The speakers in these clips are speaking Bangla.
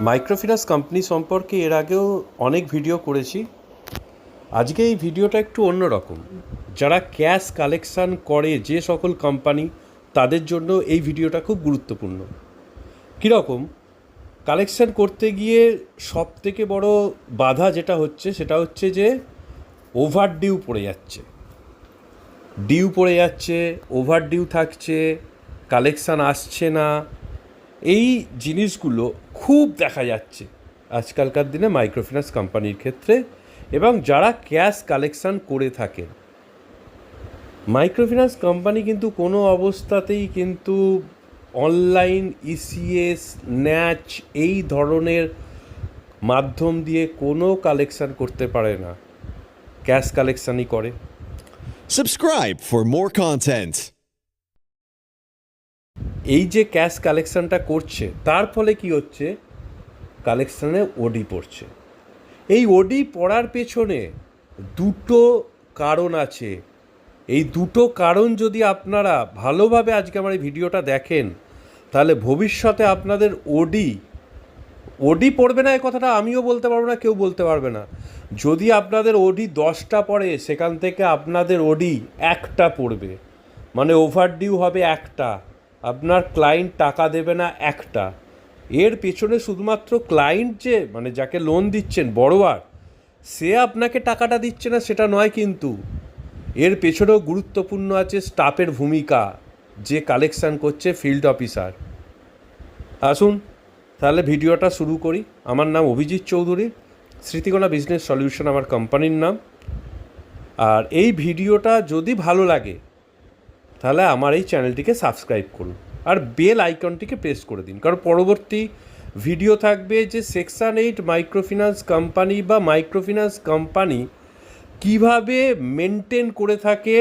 মাইক্রোফিন্যান্স কোম্পানি সম্পর্কে এর আগেও অনেক ভিডিও করেছি। আজকে এই ভিডিওটা একটু অন্যরকম। যারা ক্যাশ কালেকশান করে যে সকল কোম্পানি তাদের জন্য এই ভিডিওটা খুব গুরুত্বপূর্ণ। কীরকম? কালেকশান করতে গিয়ে সব থেকে বড় বাধা যেটা হচ্ছে, সেটা হচ্ছে যে ওভার ডিউ পড়ে যাচ্ছে। ডিউ পড়ে যাচ্ছে ওভার ডিউ থাকছে কালেকশান আসছে না এই জিনিসগুলো খুব দেখা যাচ্ছে আজকালকার দিনে মাইক্রোফিন্যান্স কোম্পানির ক্ষেত্রে এবং যারা ক্যাশ কালেকশান করে থাকেন। মাইক্রোফিন্যান্স কোম্পানি কিন্তু কোনো অবস্থাতেই কিন্তু অনলাইন ইসিএস ন্যাচ এই ধরনের মাধ্যম দিয়ে কোনো কালেকশান করতে পারে না। ক্যাশ কালেকশানই করে। Subscribe for more content. এই যে ক্যাশ কালেকশানটা করছে, তার ফলে কি হচ্ছে? কালেকশানে ওডি পড়ছে। এই ওডি পড়ার পেছনে দুটো কারণ আছে। এই দুটো কারণ যদি আপনারা ভালোভাবে আজকে আমার এই ভিডিওটা দেখেন, তাহলে ভবিষ্যতে আপনাদের ওডি ওডি পড়বে না এই কথাটা আমিও বলতে পারব না, কেউ বলতে পারবে না। যদি আপনাদের ওডি দশটা পড়ে, সেখান থেকে আপনাদের ওডি একটা পড়বে। মানে ওভার ডিউ হবে একটা। আপনার ক্লায়েন্ট টাকা দেবে না একটা। এর পেছনে শুধুমাত্র ক্লায়েন্ট যে মানে যাকে লোন দিচ্ছেন, বড়োয়ার, সে আপনাকে টাকাটা দিচ্ছে না, সেটা নয় কিন্তু। এর পেছনেও গুরুত্বপূর্ণ আছে স্টাফের ভূমিকা, যে কালেকশান করছে ফিল্ড অফিসার আসুন, তাহলে ভিডিওটা শুরু করি। আমার নাম অভিজিৎ চৌধুরী, স্মৃতিকোনা বিজনেস সলিউশন, আমার কোম্পানির নাম। আর এই ভিডিওটা যদি ভালো লাগে তাহলে আমার এই চ্যানেলটিকে সাবস্ক্রাইব করুন। আর বেল আইকনটিকে প্রেস করে দিন। কারণ পরবর্তী ভিডিও থাকবে যে সেকশান এইট মাইক্রোফিন্যান্স কোম্পানি বা মাইক্রোফিন্যান্স কোম্পানি কীভাবে মেনটেন করে থাকে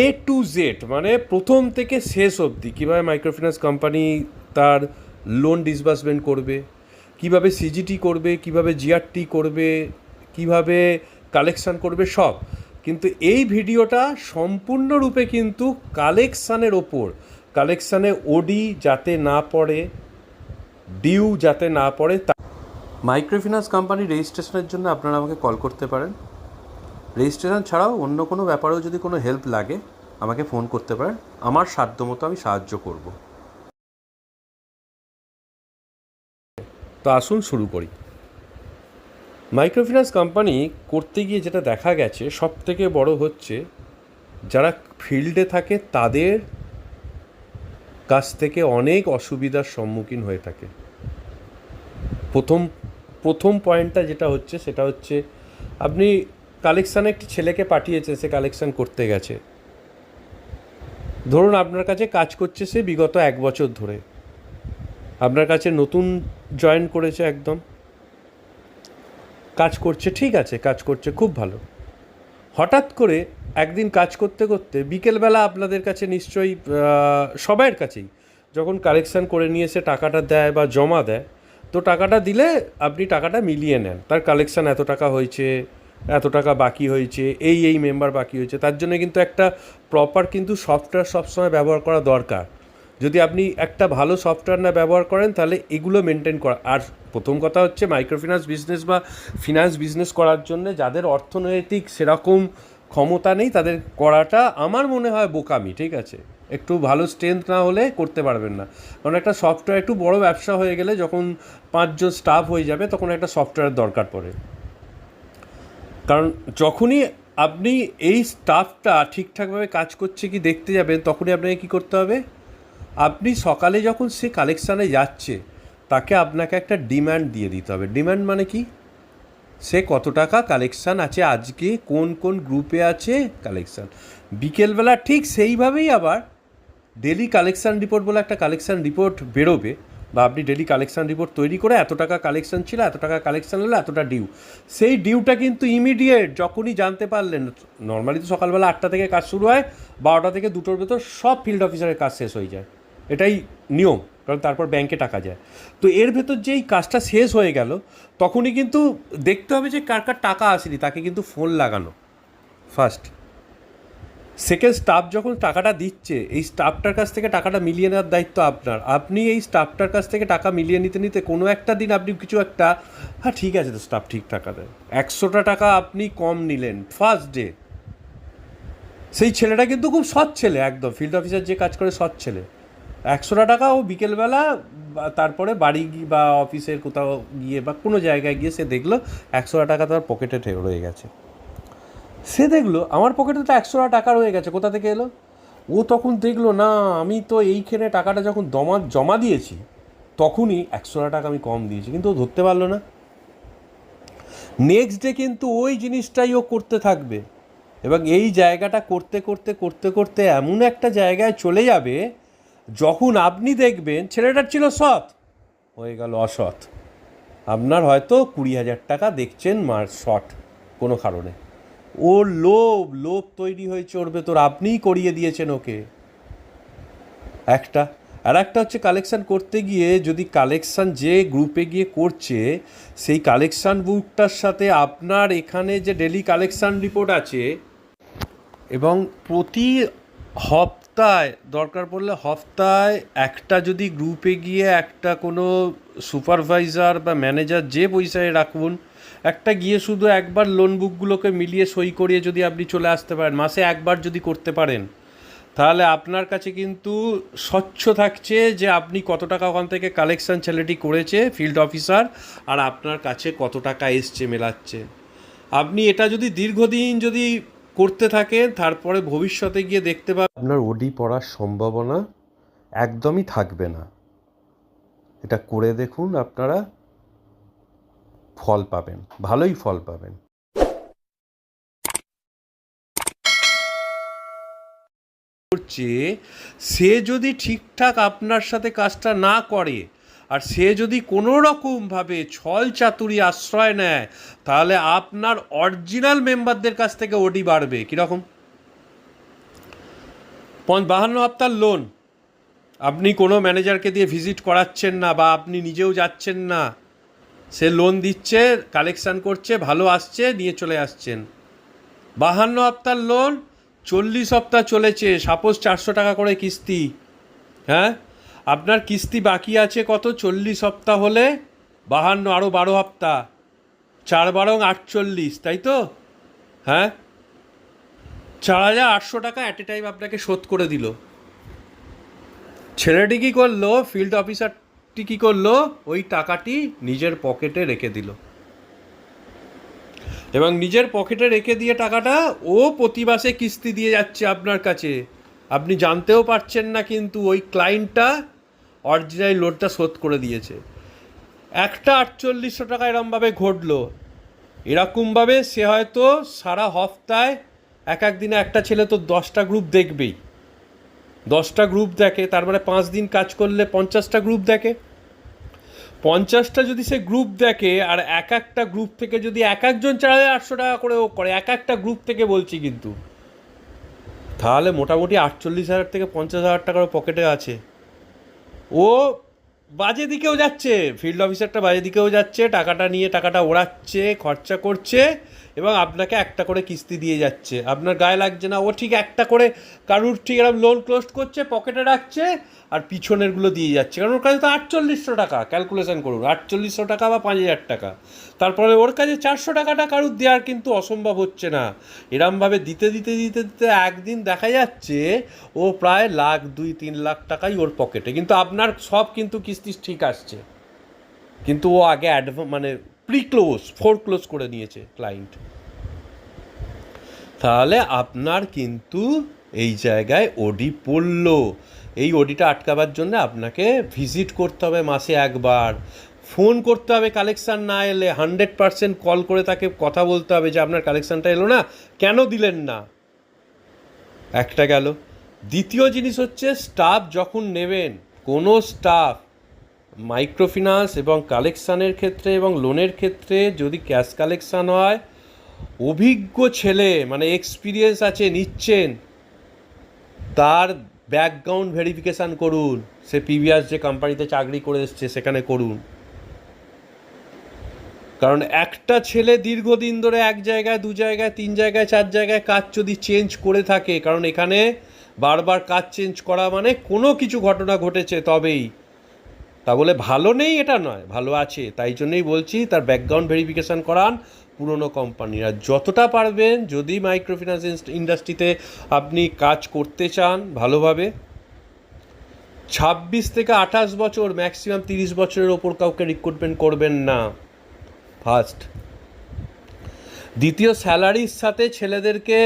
এ টু জেড মানে প্রথম থেকে শেষ অবধি কীভাবে মাইক্রোফিন্যান্স কোম্পানি তার লোন ডিসবার্সমেন্ট করবে, কীভাবে সিজিটি করবে, কীভাবে জিআরটি করবে, কীভাবে কালেকশান করবে, সব। কিন্তু এই ভিডিওটা সম্পূর্ণরূপে কিন্তু কালেকশানের ওপর। কালেকশানে ওডি যাতে না পড়ে ডিউ যাতে না পড়ে তা মাইক্রোফিন্যান্স কোম্পানি রেজিস্ট্রেশনের জন্য আপনারা আমাকে কল করতে পারেন। রেজিস্ট্রেশন ছাড়াও অন্য কোনো ব্যাপারেও যদি কোনো হেল্প লাগে আমাকে ফোন করতে পারেন। আমার সাধ্যমতো আমি সাহায্য করব। তো আসুন শুরু করি। মাইক্রোফিন্যান্স কোম্পানি করতে গিয়ে যেটা দেখা গেছে সব থেকে বড় হচ্ছে যারা ফিল্ডে থাকে তাদের কাছ থেকে অনেক অসুবিধার সম্মুখীন হয়ে থাকে। প্রথম প্রথম পয়েন্টটা যেটা হচ্ছে সেটা হচ্ছে আপনি কালেকশানে একটি ছেলেকে পাঠিয়েছেন, সে কালেকশান করতে গেছে। ধরুন আপনার কাছে কাজ করছে সে বিগত এক বছর ধরে। আপনার কাছে নতুন জয়েন করেছে একদম। কাজ করছে, ঠিক আছে, কাজ করছে, খুব ভালো। হঠাৎ করে একদিন কাজ করতে করতে বিকেলবেলা আপনাদের কাছে নিশ্চয়ই সবাইয়ের কাছেই যখন কালেকশান করে নিয়ে এসে টাকাটা দেয় বা জমা দেয়, তো টাকাটা দিলে আপনি টাকাটা মিলিয়ে নেন। তার কালেকশান এত টাকা হয়েছে, এত টাকা বাকি হয়েছে, এই এই মেম্বার বাকি হয়েছে, তার জন্য কিন্তু একটা প্রপার কিন্তু সফটওয়্যার সবসময় ব্যবহার করা দরকার। যদি আপনি একটা ভালো সফটওয়্যার না ব্যবহার করেন, তাহলে এগুলো মেনটেন করা। আর প্রথম কথা হচ্ছে মাইক্রোফিন্যান্স বিজনেস বা ফিনান্স বিজনেস করার জন্য যাদের অর্থনৈতিক সেরকম ক্ষমতা নেই, তাদের করাটা আমার মনে হয় বোকামি, ঠিক আছে? একটু ভালো স্ট্রেংথ না হলে করতে পারবেন না। কারণ একটা সফটওয়্যার একটু বড় ব্যবসা হয়ে গেলে যখন পাঁচজন স্টাফ হয়ে যাবে, তখন একটা সফটওয়্যার দরকার পড়ে। কারণ যখনই আপনি এই স্টাফটা ঠিকঠাকভাবে কাজ করছে কি, দেখতে যাবেন, তখনই আপনাকে কী করতে হবে? আপনি সকালে যখন সে কালেকশানে যাচ্ছে, তাকে আপনাকে একটা ডিম্যান্ড দিয়ে দিতে হবে। ডিম্যান্ড মানে কি? সে কত টাকা কালেকশান আছে, আজকে কোন কোন গ্রুপে আছে কালেকশান বিকেলবেলা ঠিক সেইভাবেই আবার ডেলি কালেকশান রিপোর্ট বলে একটা কালেকশান রিপোর্ট বেরোবে, বা আপনি ডেলি কালেকশান রিপোর্ট তৈরি করে এত টাকা কালেকশান ছিল, এত টাকা কালেকশান হলো, এতটা ডিউ সেই ডিউটা কিন্তু ইমিডিয়েট যখনই জানতে পারলেন নর্মালি তো সকালবেলা আটটা থেকে কাজ শুরু হয়, বারোটা থেকে দুটোর ভেতর সব ফিল্ড অফিসারের কাজ শেষ হয়ে যায়। এটাই নিয়ম, কারণ তারপর ব্যাংকে টাকা যায়। তো এর ভেতর যেই কাজটা শেষ হয়ে গেল, তখনই কিন্তু দেখতে হবে যে কার কার টাকা আসেনি, তাকে কিন্তু ফোন লাগানো। ফার্স্ট সেকেন্ড স্টাফ যখন টাকাটা দিচ্ছে, এই স্টাফটার কাছ থেকে টাকাটা মিলিয়ে নেওয়ার দায়িত্ব আপনার। আপনি এই স্টাফটার কাছ থেকে টাকা মিলিয়ে নিতে নিতে কোনো একটা দিন আপনি কিছু একটা হ্যাঁ ঠিক আছে তো স্টাফ ঠিক টাকা দেয়। একশোটা টাকা আপনি কম নিলেন ফার্স্ট ডে সেই ছেলেটা কিন্তু খুব সৎ ছেলে, একদম। ফিল্ড অফিসার যে কাজ করে, সৎ ছেলে। একশোটা টাকা ও বিকেলবেলা তারপরে বাড়ি বা অফিসের কোথাও গিয়ে বা কোনো জায়গায় গিয়ে সে দেখল একশোটা টাকা তার পকেটে রয়ে গেছে। সে দেখল, আমার পকেটে তো একশো টাকা রয়ে গেছে, কোথা থেকে এলো? ও তখন দেখল, না, আমি তো এইখানে টাকাটা যখন জমা জমা দিয়েছি, তখনই একশো টাকা আমি কম দিয়েছি। কিন্তু ও ধরতে পারল না। নেক্সট ডে কিন্তু ওই জিনিসটাই ও করতে থাকবে। এবং এই জায়গাটা করতে করতে করতে করতে এমন একটা জায়গায় চলে যাবে যখন আপনি দেখবেন ছেলেটার ছিল সৎ, হয়ে গেল অসৎ। আপনার হয়তো কুড়ি হাজার টাকা দেখছেন মার শট কোনো কারণে। ওর লোভ লোভ তৈরি হয়ে চড়বে তোর আপনিই করিয়ে দিয়েছেন ওকে। একটা, আর একটা হচ্ছে কালেকশান করতে গিয়ে যদি কালেকশান যে গ্রুপে গিয়ে করছে, সেই কালেকশান বুকটার সাথে আপনার এখানে যে ডেলি কালেকশান রিপোর্ট আছে, এবং প্রতি হপ্তায় দরকার পড়লে হপ্তায় একটা যদি গ্রুপে গিয়ে একটা কোনো সুপারভাইজার বা ম্যানেজার যে পয়সায় রাখুন, একটা গিয়ে শুধু একবার লোন বুকগুলোকে মিলিয়ে সই করিয়ে যদি আপনি চলে আসতে পারেন, মাসে একবার যদি করতে পারেন, তাহলে আপনার কাছে কিন্তু স্বচ্ছ থাকছে যে আপনি কত টাকা ওখান থেকে কালেকশন ছেলেটি করেছে ফিল্ড অফিসার আর আপনার কাছে কত টাকা এসছে মেলাচ্ছে। আপনি এটা যদি দীর্ঘদিন যদি করতে থাকেন তারপরে ভবিষ্যতে গিয়ে দেখতে পাবেন আপনার ওডি পড়ার সম্ভাবনা একদমই থাকবে না। এটা করে দেখুন আপনারা ফল পাবেন ভালোই ফল পাবেন। করছে সে যদি ঠিকঠাক আপনার সাথে কাজটা না করে আর সে যদি কোনো রকমভাবে ছল চাতুরি আশ্রয় নেয়, তাহলে আপনার অরিজিনাল মেম্বারদের কাছ থেকে ওটি বাড়বে। কীরকম? বাহান্ন হপ্তার লোন। আপনি কোনো ম্যানেজারকে দিয়ে ভিজিট করাচ্ছেন না বা আপনি নিজেও যাচ্ছেন না, সে লোন দিচ্ছে, কালেকশান করছে, ভালো আসছে, নিয়ে চলে আসছেন। বাহান্ন হপ্তার লোন, চল্লিশ সপ্তাহ চলেছে, সাপোজ চারশো টাকা করে কিস্তি হ্যাঁ? আপনার কিস্তি বাকি আছে কত? চল্লিশ সপ্তাহ হলে? বাহান্ন আরও বারো হপ্তাহ চার বারং আটচল্লিশ, তাই তো? হ্যাঁ? চার হাজার আটশো টাকা অ্যাট এ টাইম আপনাকে শোধ করে দিল। ছেলেটি কী করল? ফিল্ড অফিসারটি কী করল? ওই টাকাটি নিজের পকেটে রেখে দিল। এবং নিজের পকেটে রেখে দিয়ে টাকাটা ও প্রতি মাসে কিস্তি দিয়ে যাচ্ছে আপনার কাছে। আপনি জানতেও পারছেন না কিন্তু ওই ক্লায়েন্টটা অরিজিনাল লোনটা শোধ করে দিয়েছে। একটা আটচল্লিশশো টাকা এরমভাবে ঘটলো। এরকমভাবে সে হয়তো সারা হপ্তায় এক এক দিনে একটা ছেলে তো দশটা গ্রুপ দেখবেই। দশটা গ্রুপ দেখে, তার মানে পাঁচ দিন কাজ করলে পঞ্চাশটা গ্রুপ দেখে। পঞ্চাশটা যদি সে গ্রুপ দেখে, আর এক একটা গ্রুপ থেকে যদি এক একজন চার হাজার আটশো টাকা করে ও করে, এক একটা গ্রুপ থেকে বলছি কিন্তু। তাহলে মোটামুটি আটচল্লিশ হাজার থেকে পঞ্চাশ হাজার টাকার পকেটে আছে। ও বাজে দিকেও যাচ্ছে ফিল্ড অফিসারটা বাজে দিকেও যাচ্ছে, টাকাটা নিয়ে টাকাটা ওড়াচ্ছে, খরচা করছে। এবং আপনাকে একটা করে কিস্তি দিয়ে যাচ্ছে। আপনার গায়ে লাগছে না। ও ঠিক একটা করে কারুর ঠিক এরকম লোন ক্লোজ করছে পকেটে রাখছে আর পিছনেরগুলো দিয়ে যাচ্ছে। কারণ ওর কাছে তো আটচল্লিশশো টাকা। ক্যালকুলেশন করুন। আটচল্লিশশো টাকা বা পাঁচ হাজার টাকা। তারপরে ওর কাছে চারশো টাকাটা কারুর দেওয়ার কিন্তু অসম্ভব হচ্ছে না। এরমভাবে দিতে দিতে দিতে দিতে একদিন দেখা যাচ্ছে ও প্রায় লাখ, দুই, তিন লাখ টাকাই ওর পকেটে কিন্তু আপনার সব কিন্তু কিস্তি ঠিক আসছে। কিন্তু ও আগে অ্যাডভ মানে প্রি ক্লোজ ফোর ক্লোজ করে নিয়েছে ক্লায়েন্ট তাহলে আপনার কিন্তু এই জায়গায় ওডি পড়ল। এই ওডিটা আটকাবার জন্য আপনাকে ভিজিট করতে হবে মাসে একবার। ফোন করতে হবে কালেকশান না এলে হান্ড্রেড পারসেন্ট কল করে তাকে কথা বলতে হবে যে আপনার কালেকশানটা এলো না, কেন দিলেন না? একটা গেল। দ্বিতীয় জিনিস হচ্ছে স্টাফ যখন নেবেন, কোনো স্টাফ মাইক্রোফিন্যান্স এবং কালেকশানের ক্ষেত্রে এবং লোনের ক্ষেত্রে যদি ক্যাশ কালেকশান হয়, অভিজ্ঞ ছেলে মানে এক্সপিরিয়েন্স আছে, নিচ্ছেন, তার ব্যাকগ্রাউন্ড ভেরিফিকেশান করুন। সে প্রিভিয়াস যে কোম্পানিতে চাকরি করে এসছে, সেখানে করুন। কারণ একটা ছেলে দীর্ঘদিন ধরে এক জায়গায়, দু জায়গায়, তিন জায়গায়, চার জায়গায় কাজ যদি চেঞ্জ করে থাকে, কারণ এখানে বারবার কাজ চেঞ্জ করা মানে কোনো কিছু ঘটনা ঘটেছে তবেই। তা বলে ভালো নেই, এটা নয়, ভালো আছে। তাই জন্যই বলছি, তার ব্যাকগ্রাউন্ড ভেরিফিকেশান করান পুরনো কোম্পানিরা যতটা পারবেন, যদি মাইক্রোফিন্যান্স ইন্ডাস্ট্রিতে আপনি কাজ করতে চান ভালোভাবে, ছাব্বিশ থেকে আঠাশ বছর ম্যাক্সিমাম তিরিশ বছরের ওপর কাউকে রিক্রুটমেন্ট করবেন না। ফার্স্ট দ্বিতীয় স্যালারির সাথে ছেলেদেরকে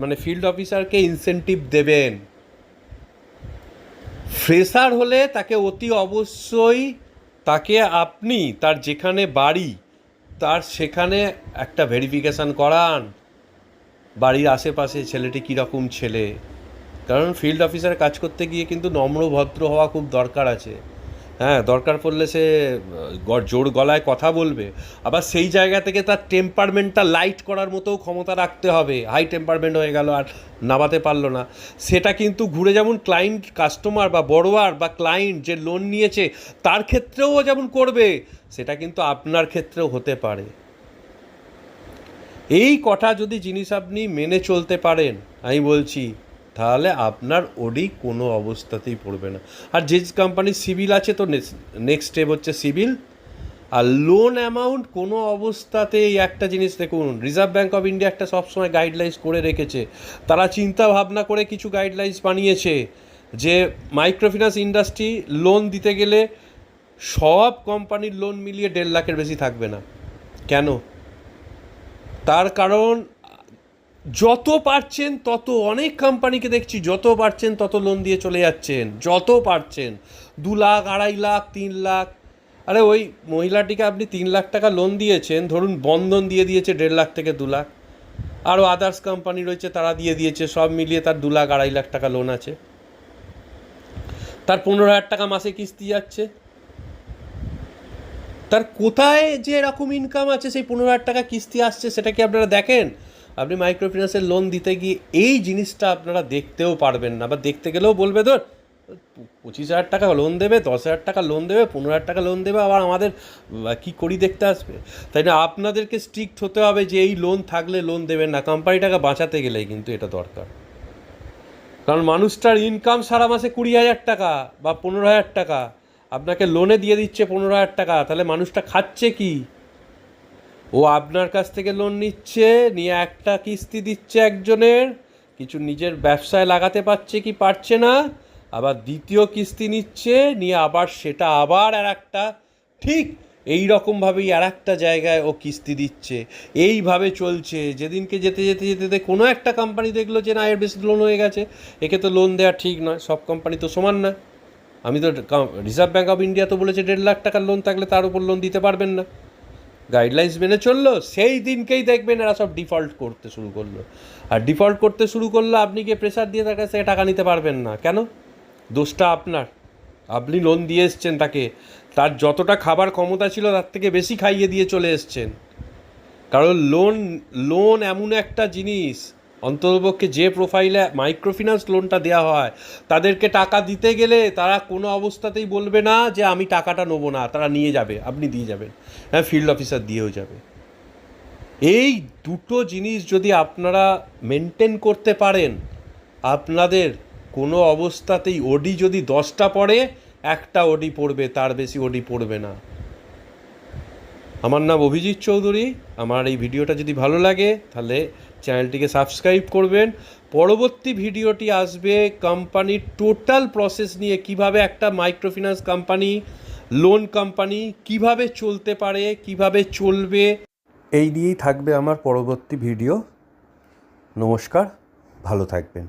মানে ফিল্ড অফিসারকে ইনসেনটিভ দেবেন। ফ্রেশার হলে তাকে অতি অবশ্যই তাকে আপনি তার যেখানে বাড়ি, তার সেখানে একটা ভেরিফিকেশান করান, বাড়ির আশেপাশে ছেলেটি কীরকম ছেলে। কারণ ফিল্ড অফিসার কাজ করতে গিয়ে কিন্তু নম্র ভদ্র হওয়া খুব দরকার আছে। হ্যাঁ দরকার পড়লে সে জোর গলায় কথা বলবে। আবার সেই জায়গা থেকে তার টেম্পারমেন্টটা লাইট করার মতো ক্ষমতা রাখতে হবে। হাই টেম্পারমেন্ট হয়ে গেল, আর নামাতে পারল না। সেটা কিন্তু ঘুরে যেমন ক্লায়েন্ট কাস্টমার বা বড়োয়ার বা ক্লায়েন্ট যে লোন নিয়েছে, তার ক্ষেত্রেও যেমন করবে, সেটা কিন্তু আপনার ক্ষেত্রেও হতে পারে। এই কটা যদি জিনিস আপনি মেনে চলতে পারেন, আমি বলছি তাহলে আপনার ওডি কোনো অবস্থাতেই পড়বে না। আর যে কোম্পানির সিভিল আছে তো নেক্সট স্টেপ হচ্ছে সিভিল আর লোন অ্যামাউন্ট কোনো অবস্থাতেই একটা জিনিস দেখুন রিজার্ভ ব্যাঙ্ক অফ ইন্ডিয়া একটা সবসময় গাইডলাইন্স করে রেখেছে। তারা চিন্তা ভাবনা করে কিছু গাইডলাইন্স বানিয়েছে যে মাইক্রোফিন্যান্স ইন্ডাস্ট্রি লোন দিতে গেলে সব কোম্পানির লোন মিলিয়ে দেড় লাখের বেশি থাকবে না। কেন? তার কারণ যত পারছেন, তত অনেক কোম্পানিকে দেখছি যত পারছেন, তত লোন দিয়ে চলে যাচ্ছেন। যত পারছেন। দু লাখ, আড়াই লাখ, তিন লাখ। আরে ওই মহিলাটিকে আপনি তিন লাখ টাকা লোন দিয়েছেন, ধরুন বন্ধন দিয়ে দিয়েছে দেড় লাখ থেকে দু লাখ। আরও আদার্স কোম্পানি রয়েছে, তারা দিয়ে দিয়েছে, সব মিলিয়ে তার দু লাখ, আড়াই লাখ টাকা লোন আছে। তার পনেরো হাজার টাকা মাসে কিস্তি যাচ্ছে। তার কোথায় যে এরকম ইনকাম আছে, সেই পনেরো হাজার টাকা কিস্তি আসছে, সেটা কি আপনারা দেখেন? আপনি মাইক্রোফিন্যান্সের লোন দিতে গিয়ে এই জিনিসটা আপনারা দেখতেও পারবেন না। বা দেখতে গেলেও বলবে, ধর, পঁচিশ হাজার টাকা লোন দেবে, দশ হাজার টাকা লোন দেবে, পনেরো হাজার টাকা লোন দেবে, আবার আমাদের কি করি দেখতে আসবে? তাই না, আপনাদেরকে স্ট্রিক্ট হতে হবে যে এই লোন থাকলে লোন দেবেন না। কোম্পানিটাকে বাঁচাতে গেলে কিন্তু এটা দরকার। কারণ মানুষটার ইনকাম সারা মাসে কুড়ি হাজার টাকা বা পনেরো হাজার টাকা। আপনাকে লোনে দিয়ে দিচ্ছে পনেরো হাজার টাকা, তাহলে মানুষটা খাচ্ছে কি? ও আপনার কাছ থেকে লোন নিচ্ছে, নিয়ে একটা কিস্তি দিচ্ছে একজনের, কিছু নিজের ব্যবসায় লাগাতে পারছে কি পারছে না, আবার দ্বিতীয় কিস্তি নিচ্ছে, নিয়ে আবার সেটা আবার আর একটা ঠিক এই রকমভাবেই আর একটা জায়গায় ও কিস্তি দিচ্ছে। এইভাবে চলছে। যেদিনকে যেতে যেতে যেতে যেতে কোনো একটা কোম্পানি দেখল যে না, এর বেশি লোন হয়ে গেছে, একে তো লোন দেওয়া ঠিক নয়, সব কোম্পানি তো সমান না। আমি তো রিজার্ভ ব্যাঙ্ক অফ ইন্ডিয়া তো বলেছে, দেড় লাখ টাকার লোন থাকলে তার উপর লোন দিতে পারবেন না। গাইডলাইন্স মেনে চলল, সেই দিনকেই দেখবেন এরা সব ডিফল্ট করতে শুরু করল। আর ডিফল্ট করতে শুরু করলে, আপনি গিয়ে প্রেশার দিয়ে তার কাছ থেকে টাকা নিতে পারবেন না। কেন? দোষটা আপনার। আপনি লোন দিয়ে এসছেন তাকে। তার যতটা খাবার ক্ষমতা ছিল, তার থেকে বেশি খাইয়ে দিয়ে চলে এসছেন। কারণ লোন লোন এমন একটা জিনিস অন্ততপক্ষে যে প্রোফাইলে মাইক্রোফিন্যান্স লোনটা দেওয়া হয়, তাদেরকে টাকা দিতে গেলে তারা কোনো অবস্থাতেই বলবে না যে আমি টাকাটা নেব না, তারা নিয়ে যাবে, আপনি দিয়ে যাবেন। হ্যাঁ ফিল্ড অফিসার দিয়েও যাবে। এই দুটো জিনিস যদি আপনারা মেনটেন করতে পারেন, আপনাদের কোনো অবস্থাতেই ওডি যদি দশটা পড়ে, একটা ওডি পড়বে, তার বেশি ওডি পড়বে না। আমার নাম অভিজিৎ চৌধুরী, আমার এই ভিডিওটা যদি ভালো লাগে, তাহলে চ্যানেলটিকে সাবস্ক্রাইব করবেন। পরবর্তী ভিডিওটি আসবে কোম্পানির টোটাল প্রসেস নিয়ে, কীভাবে একটা মাইক্রোফিন্যান্স কোম্পানি, লোন কোম্পানি কীভাবে চলতে পারে, কীভাবে চলবে, এই নিয়েই থাকবে আমার পরবর্তী ভিডিও। নমস্কার, ভালো থাকবেন।